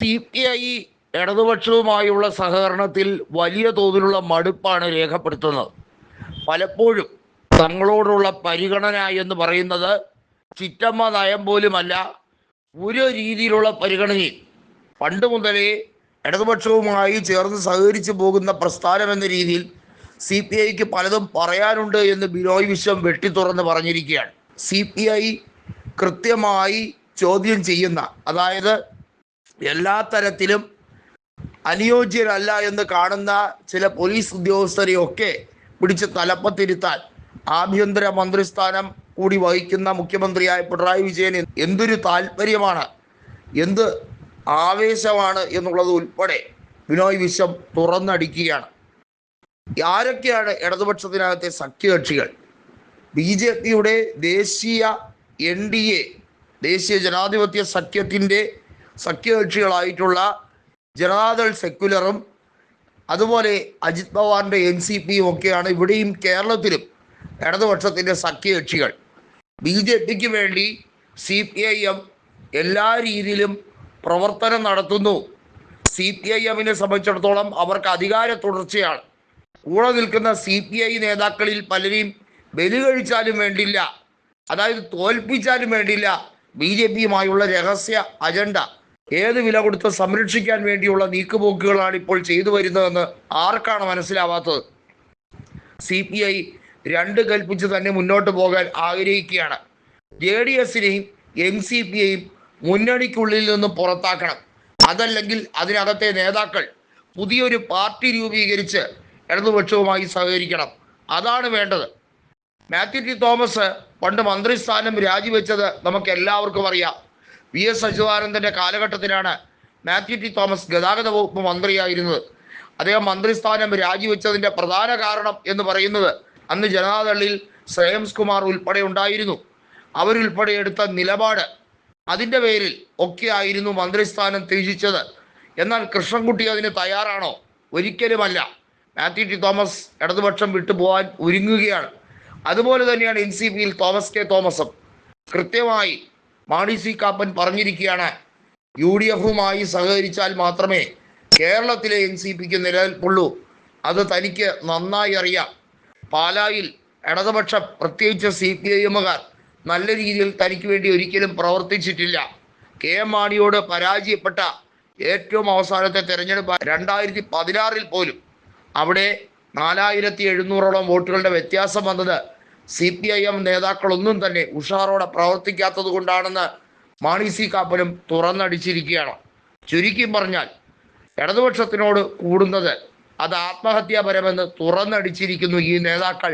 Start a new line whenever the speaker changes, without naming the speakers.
C P I ഇടതുപക്ഷവുമായുള്ള സഹകരണത്തിൽ വലിയ തോതിലുള്ള മടുപ്പാണ് രേഖപ്പെടുത്തുന്നത്. പലപ്പോഴും തങ്ങളോടുള്ള പരിഗണന എന്ന് പറയുന്നത് ചിറ്റമ്മ നയം പോലുമല്ല ഒരു രീതിയിലുള്ള പരിഗണനയും. പണ്ട് മുതലേ ഇടതുപക്ഷവുമായി ചേർന്ന് സഹകരിച്ചു പോകുന്ന പ്രസ്ഥാനം എന്ന രീതിയിൽ സി പി ഐക്ക് പലതും പറയാനുണ്ട് എന്ന് ബിനോയ് വിശ്വം വെട്ടിത്തുറന്ന് പറഞ്ഞിരിക്കുകയാണ്. സി പി ഐ കൃത്യമായി ചോദ്യം ചെയ്യുന്ന അതായത് എല്ലാ തരത്തിലും അനുയോജ്യരല്ല എന്ന് കാണുന്ന ചില പോലീസ് ഉദ്യോഗസ്ഥരെയൊക്കെ പിടിച്ച് തലപ്പത്തിരുത്താൻ ആഭ്യന്തര മന്ത്രിസ്ഥാനം കൂടി വഹിക്കുന്ന മുഖ്യമന്ത്രിയായ പിണറായി വിജയൻ എന്തൊരു താല്പര്യമാണ് എന്ത് ആവേശമാണ് എന്നുള്ളത് ഉൾപ്പെടെ ബിനോയ് വിശ്വം തുറന്നടിക്കുകയാണ്. ആരൊക്കെയാണ് ഇടതുപക്ഷത്തിനകത്തെ സഖ്യകക്ഷികൾ? ബി ജെ പിയുടെ ദേശീയ എൻ ഡി എ ദേശീയ ജനാധിപത്യ സഖ്യത്തിന്റെ സഖ്യകക്ഷികളായിട്ടുള്ള ജനതാദൾ സെക്യുലറും അതുപോലെ അജിത് പവാറിന്റെ എൻ സി പിയും ഒക്കെയാണ് ഇവിടെയും കേരളത്തിലും ഇടതുപക്ഷത്തിന്റെ സഖ്യകക്ഷികൾ. ബി ജെ പിക്ക് വേണ്ടി സി പി ഐ എം എല്ലാ രീതിയിലും പ്രവർത്തനം നടത്തുന്നു. സി പി ഐ എമ്മിനെ സംബന്ധിച്ചിടത്തോളം അവർക്ക് അധികാര തുടർച്ചയാണ്. കൂടെ നിൽക്കുന്ന സി പി ഐ നേതാക്കളിൽ പലരെയും ബലി കഴിച്ചാലും വേണ്ടില്ല. അതായത് തോൽപ്പിച്ചാലും വേണ്ടില്ല. ബി ജെ പിയുമായുള്ള രഹസ്യ അജണ്ട ഏത് വില കൊടുത്ത് സംരക്ഷിക്കാൻ വേണ്ടിയുള്ള നീക്കുപോക്കുകളാണ് ഇപ്പോൾ ചെയ്തു വരുന്നതെന്ന് ആർക്കാണ് മനസ്സിലാവാത്തത്? സി പി ഐ രണ്ട് കൽപ്പിച്ച് തന്നെ മുന്നോട്ട് പോകാൻ ആഗ്രഹിക്കുകയാണ്. ജെ ഡി എസിനെയും എം സി പിയെയും മുന്നണിക്കുള്ളിൽ നിന്ന് പുറത്താക്കണം. അതല്ലെങ്കിൽ അതിനകത്തെ നേതാക്കൾ പുതിയൊരു പാർട്ടി രൂപീകരിച്ച് ഇടതുപക്ഷവുമായി സഹകരിക്കണം. അതാണ് വേണ്ടത്. മാത്യു ടി തോമസ് പണ്ട് മന്ത്രിസ്ഥാനം രാജിവെച്ചത് നമുക്ക് എല്ലാവർക്കും അറിയാം. വി എസ് അച്യുതാനന്ദന്റെ കാലഘട്ടത്തിലാണ് മാത്യു ടി തോമസ് ഗതാഗത വകുപ്പ് മന്ത്രിയായിരുന്നത്. അദ്ദേഹം മന്ത്രിസ്ഥാനം രാജിവെച്ചതിന്റെ പ്രധാന കാരണം എന്ന് പറയുന്നത് അന്ന് ജനതാദളിൽ ശ്രേയംസ് കുമാർ ഉൾപ്പെടെ ഉണ്ടായിരുന്നു. അവരുൾപ്പെടെ എടുത്ത നിലപാട് അതിന്റെ പേരിൽ ഒക്കെ ആയിരുന്നു മന്ത്രിസ്ഥാനം ത്യജിച്ചത്. എന്നാൽ കൃഷ്ണൻകുട്ടി അതിന് തയ്യാറാണോ? ഒരിക്കലുമല്ല. മാത്യു ടി തോമസ് ഇടതുപക്ഷം വിട്ടുപോകാൻ ഒരുങ്ങുകയാണ്. അതുപോലെ തന്നെയാണ് എൻ സി പിയിൽ തോമസ് കെ തോമസും. കൃത്യമായി മാണി സി കാപ്പൻ പറഞ്ഞിരിക്കുകയാണ്. യു ഡി എഫുമായി സഹകരിച്ചാൽ മാത്രമേ കേരളത്തിലെ എൻ സി പിക്ക് നിലനിൽപ്പുള്ളൂ. അത് തനിക്ക് നന്നായി അറിയാം. പാലായിൽ ഇടതുപക്ഷം പ്രത്യേകിച്ച് സി പി ഐ എമ്മുകാർ നല്ല രീതിയിൽ തനിക്ക് വേണ്ടി ഒരിക്കലും പ്രവർത്തിച്ചിട്ടില്ല. കെ എം മാണിയോട് പരാജയപ്പെട്ട ഏറ്റവും അവസാനത്തെ തെരഞ്ഞെടുപ്പ് രണ്ടായിരത്തി പതിനാറിൽ പോലും അവിടെ നാലായിരത്തി എഴുന്നൂറോളം വോട്ടുകളുടെ വ്യത്യാസം വന്നത് സി പി ഐ എം നേതാക്കളൊന്നും തന്നെ ഉഷാറോടെ പ്രവർത്തിക്കാത്തത് കൊണ്ടാണെന്ന് മാണി സി കാപ്പനും തുറന്നടിച്ചിരിക്കുകയാണ്. ചുരുക്കി പറഞ്ഞാൽ ഇടതുപക്ഷത്തിനോട് കൂടുന്നത് അത് ആത്മഹത്യാപരമെന്ന് തുറന്നടിച്ചിരിക്കുന്നു ഈ നേതാക്കൾ.